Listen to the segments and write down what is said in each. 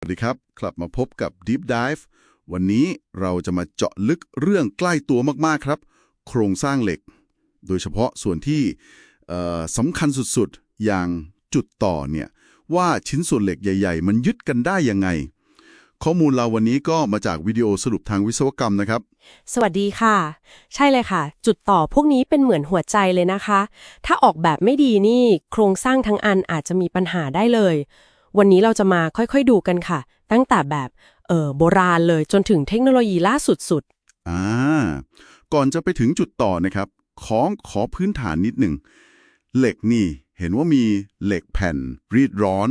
สวัสดีครับ กลับมาพบกับ Deep Dive วันนี้เราจะมาเจาะลึกเรื่องใกล้ตัวมากๆครับ โครงสร้างเหล็ก โดยเฉพาะส่วนที่สำคัญสุดๆ อย่างจุดต่อเนี่ยว่าชิ้นส่วนเหล็กใหญ่ ๆ มันยึดกันได้ยังไง ข้อมูลเราวันนี้ก็มาจากวิดีโอสรุปทางวิศวกรรมนะครับ สวัสดีค่ะ ใช่เลยค่ะ จุดต่อพวกนี้เป็นเหมือนหัวใจเลยนะคะ ถ้าออกแบบไม่ดีนี่ โครงสร้างทั้งอันอาจจะมีปัญหาได้เลย วันนี้เราจะมาค่อยๆดูกันค่ะ ตั้งแต่แบบเออโบราณเลยจนถึงเทคโนโลยีล่าสุดสุดอ่าก่อนจะไปถึงจุดต่อนะครับขอขอพื้นฐานนิดหนึ่งเหล็กนี่เห็นว่ามีเหล็กแผ่นรีดร้อน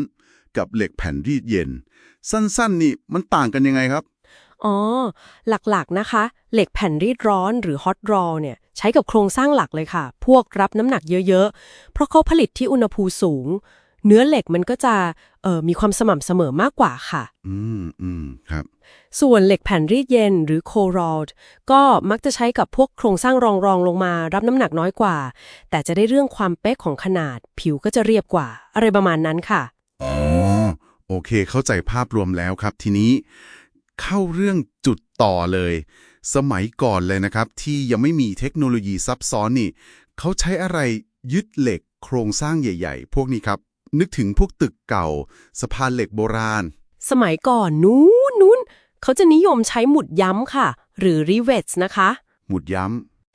กับเหล็กแผ่นรีดเย็น สั้นๆ นี่มันต่างกันยังไงครับอ๋อ หลักๆนะคะ เหล็กแผ่นรีดร้อนหรือ hot roll เนี่ยใช้กับโครงสร้างหลักเลยค่ะ พวกรับน้ำหนักเยอะๆ เพราะเขาผลิตที่อุณหภูมิสูง เนื้อเหล็กมันก็จะเอ่อมีความสม่ำเสมอมากกว่าค่ะ อืมอืมครับ ส่วนเหล็กแผ่นรีดเย็นหรือ cold rolled ก็มักจะใช้กับพวกโครงสร้างรองรองๆลงมารับน้ำหนักน้อยกว่า แต่จะได้เรื่องความเป๊กของขนาด ผิวก็จะเรียบกว่า อะไรประมาณนั้นค่ะ อ๋อ โอเค เข้าใจภาพรวมแล้วครับ ทีนี้เข้าเรื่องจุดต่อเลย สมัยก่อนเลยนะครับ ที่ยังไม่มีเทคโนโลยีซับซ้อนนี่ เขาใช้อะไรยึดเหล็กโครงสร้างใหญ่ ๆ พวกนี้ครับ นึกถึงพวกตึกเก่าสะพานเหล็กโบราณ สมัยก่อนนู้นนู้นเขาจะนิยมใช้หมุดย้ำค่ะ หรือ rivets นะคะ หมุดย้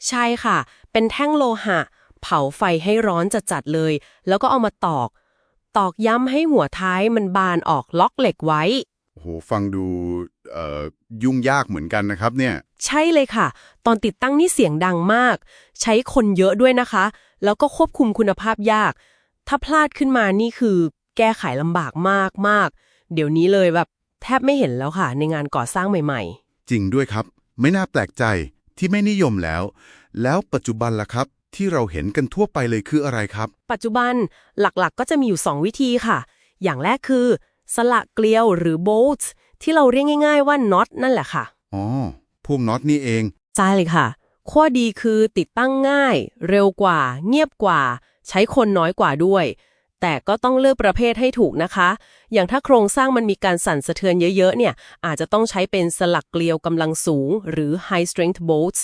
ใช่ค่ะ เป็นแท่งโลหะ เผาไฟให้ร้อนจัดๆเลย แล้วก็เอามาตอก ตอกย้ำให้หัวท้ายมันบานออกล็อกเหล็กไว้ำโอ้โหฟังดูเอ่อยุ่งยากเหมือนกันนะครับเนี่ย ใช่เลยค่ะ ตอนติดตั้งนี่เสียงดังมาก ใช้คนเยอะด้วยนะคะ แล้วก็ควบคุมคุณภาพยาก ถ้าพลาดขึ้นมานี่คือแก้ไขลำบากมากมากๆเดี๋ยวนี้เลยแบบแทบไม่เห็นแล้วค่ะ ในงานก่อสร้างใหม่จริงด้วยครับ ไม่น่าแปลกใจที่ไม่นิยมแล้ว แล้วปัจจุบันล่ะครับ ที่เราเห็นกันทั่วไปเลยคืออะไรครับๆปัจจุบันหลักๆ ก็จะมีอยู่ 2 วิธีค่ะ อย่างแรกคือ สละเกลียวหรือ bolts ที่เราเรียกง่าย ๆว่าน็อตนั่นแหละค่ะอ๋อพวกน็อตนี่เองใช่เลยค่ะ ข้อดีคือติดตั้งง่าย เร็วกว่า เงียบกว่า ใช้คนน้อยกว่าด้วย แต่ก็ต้องเลือกประเภทให้ถูกนะคะ อย่างถ้าโครงสร้างมันมีการสั่นสะเทือนเยอะๆ เนี่ย อาจจะต้องใช้เป็นสลักเกลียวกำลังสูง หรือ high strength bolts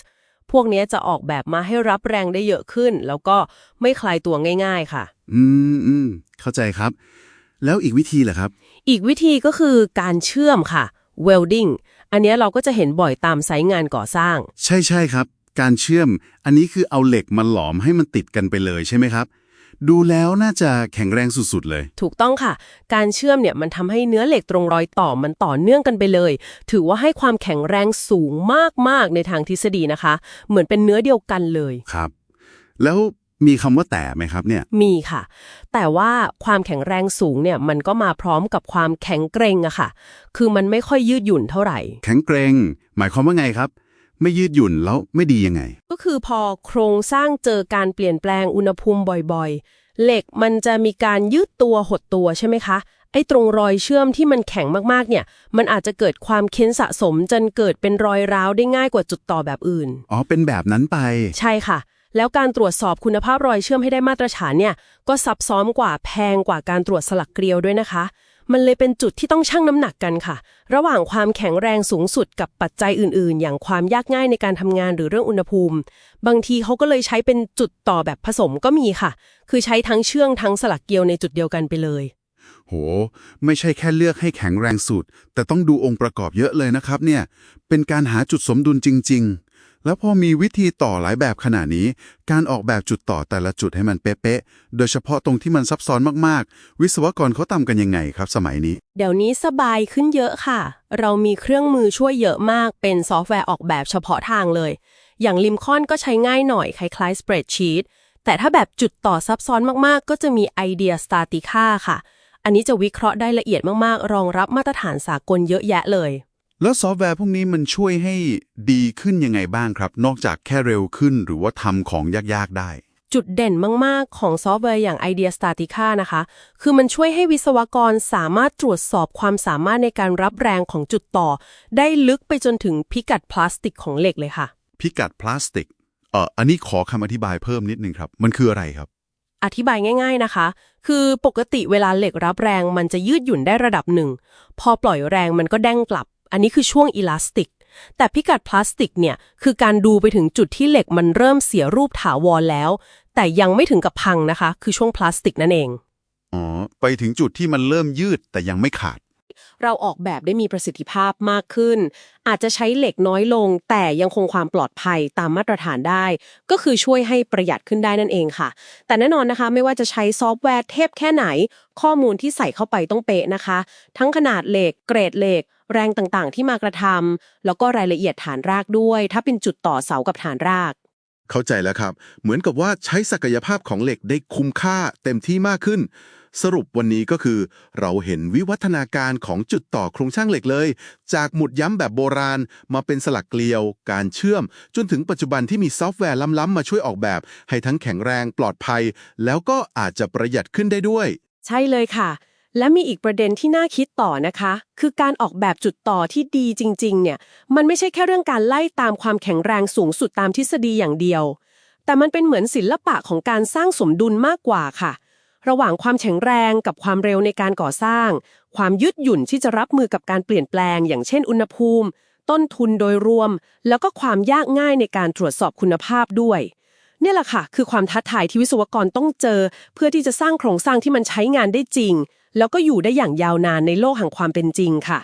พวกเนี้ยจะออกแบบมาให้รับแรงได้เยอะขึ้น แล้วก็ไม่คลายตัวง่ายๆค่ะ อืมอืมเข้าใจครับ แล้วอีกวิธีล่ะครับ อีกวิธีก็คือการเชื่อมค่ะ welding อันเนี้ยเราก็จะเห็นบ่อยตามไซต์งานก่อสร้าง ใช่ใช่ครับ การเชื่อม อันนี้คือเอาเหล็กมาหลอมให้มันติดกันไปเลยใช่ไหมครับ ดูแล้วน่าจะแข็งแรงสุดๆเลย ถูกต้องค่ะ การเชื่อมเนี่ยมันทำให้เนื้อเหล็กตรงรอยต่อมันต่อเนื่องกันไปเลย ถือว่าให้ความแข็งแรงสูงมากๆในทางทฤษฎีนะคะ เหมือนเป็นเนื้อเดียวกันเลย ครับ แล้วมีคำว่าแต่ไหมครับเนี่ย มีค่ะ แต่ว่าความแข็งแรงสูงเนี่ยมันก็มาพร้อมกับความแข็งเกรงอะค่ะ คือมันไม่ค่อยยืดหยุ่นเท่าไหร่ แข็งเกรง หมายความว่าไงครับ ไม่ยืดหยุ่นแล้วไม่ดียังไง ก็คือพอโครงสร้างเจอการเปลี่ยนแปลงอุณหภูมิบ่อยๆ เหล็กมันจะมีการยืดตัวหดตัวใช่ไหมคะ ไอ้ตรงรอยเชื่อมที่มันแข็งมากๆ เนี่ย มันอาจจะเกิดความเค้นสะสมจนเกิดเป็นรอยร้าวได้ง่ายกว่าจุดต่อแบบอื่น อ๋อ เป็นแบบนั้นไป ใช่ค่ะ แล้วการตรวจสอบคุณภาพรอยเชื่อมให้ได้มาตรฐานเนี่ย ก็ซับซ้อนกว่าแพงกว่าการตรวจสลักเกลียวด้วยนะคะ มันเลยเป็นจุดที่ต้องชั่งน้ำหนักกันค่ะ ระหว่างความแข็งแรงสูงสุดกับปัจจัยอื่นๆ อย่างความยากง่ายในการทำงานหรือเรื่องอุณหภูมิ บางทีเขาก็เลยใช้เป็นจุดต่อแบบผสมก็มีค่ะ คือใช้ทั้งเชื่องทั้งสลักเกลียวในจุดเดียวกันไปเลย โห ไม่ใช่แค่เลือกให้แข็งแรงสุด แต่ต้องดูองค์ประกอบเยอะเลยนะครับเนี่ย เป็นการหาจุดสมดุลจริง ๆ แล้วพอมีวิธีต่อหลายแบบขนาดนี้ การออกแบบจุดต่อแต่ละจุดให้มันเป๊ะๆ โดยเฉพาะตรงที่มันซับซ้อนมากๆ วิศวกรเขาทำกันยังไงครับสมัยนี้ เดี๋ยวนี้สบายขึ้นเยอะค่ะ เรามีเครื่องมือช่วยเยอะมาก เป็นซอฟต์แวร์ออกแบบเฉพาะทางเลย อย่างลิมคอนก็ใช้ง่ายหน่อยคล้ายๆ spreadsheet แต่ถ้าแบบจุดต่อซับซ้อนมากๆ ก็จะมี Idea Statica ค่ะ อันนี้จะวิเคราะห์ได้ละเอียดมากๆ รองรับมาตรฐานสากลเยอะแยะเลย แล้วซอฟต์แวร์พวกนี้มันช่วยให้ดีขึ้นยังไงบ้างครับ นอกจากแค่เร็วขึ้นหรือว่าทำของยากๆได้ จุดเด่นมาก ๆ ของซอฟต์แวร์อย่าง Idea Statica นะคะ คือมันช่วยให้วิศวกรสามารถตรวจสอบความสามารถในการรับแรงของจุดต่อ ได้ลึกไปจนถึงพิกัดพลาสติกของเหล็กเลยค่ะ พิกัดพลาสติกเอ่ออันนี้ขอคำอธิบายเพิ่มนิดนึงครับ มันคืออะไรครับ อธิบายง่าย ๆนะคะ คือปกติเวลาเหล็กรับแรงมันจะยืดหยุ่นได้ระดับหนึ่ง พอปล่อยแรงมันก็เด้งกลับ อันนี้คือช่วงอิลาสติก แต่พิกัดพลาสติกเนี่ยคือการดูไปถึงจุดที่เหล็กมันเริ่มเสียรูปถาวรแล้ว แต่ยังไม่ถึงกับพังนะคะ คือช่วงพลาสติกนั่นเองอ๋อไปถึงจุดที่มันเริ่มยืดแต่ยังไม่ขาด เราออกแบบได้มีประสิทธิภาพมากขึ้น อาจจะใช้เหล็กน้อยลง แต่ยังคงความปลอดภัยตามมาตรฐานได้ ก็คือช่วยให้ประหยัดขึ้นได้นั่นเองค่ะ แต่แน่นอนนะคะ ไม่ว่าจะใช้ซอฟต์แวร์เทพแค่ไหน ข้อมูลที่ใส่เข้าไปต้องเป๊ะนะคะ ทั้งขนาดเหล็ก เกรดเหล็กแรงต่างๆ ที่มากระทำแล้วก็รายละเอียดฐานรากด้วย ถ้าเป็นจุดต่อเสากับฐานราก เข้าใจแล้วครับ เหมือนกับว่าใช้ศักยภาพของเหล็กได้คุ้มค่าเต็มที่มากขึ้น สรุปวันนี้ก็คือ เราเห็นวิวัฒนาการของจุดต่อโครงสร้างเหล็กเลย จากหมุดย้ำแบบโบราณ มาเป็นสลักเกลียว การเชื่อม จนถึงปัจจุบันที่มีซอฟต์แวร์ล้ำๆมาช่วยออกแบบ ให้ทั้งแข็งแรงปลอดภัย แล้วก็อาจจะประหยัดขึ้นได้ด้วย ใช่เลยค่ะ และมีอีกประเด็นที่น่าคิดต่อนะคะ คือการออกแบบจุดต่อที่ดีจริง ๆ เนี่ย มันไม่ใช่แค่เรื่องการไล่ตามความแข็งแรงสูงสุดตามทฤษฎีอย่างเดียว แต่มันเป็นเหมือนศิลปะของการสร้างสมดุลมากกว่าค่ะ ระหว่างความแข็งแรงกับความเร็วในการก่อสร้าง ความยืดหยุ่นที่จะรับมือกับการเปลี่ยนแปลง อย่างเช่นอุณหภูมิ ต้นทุนโดยรวม แล้วก็ความยากง่ายในการตรวจสอบคุณภาพด้วยนี่แหละค่ะ คือความท้าทายที่วิศวกรต้องเจอ เพื่อที่จะสร้างโครงสร้างที่มันใช้งานได้จริง แล้วก็อยู่ได้อย่างยาวนานในโลกแห่งความเป็นจริงค่ะ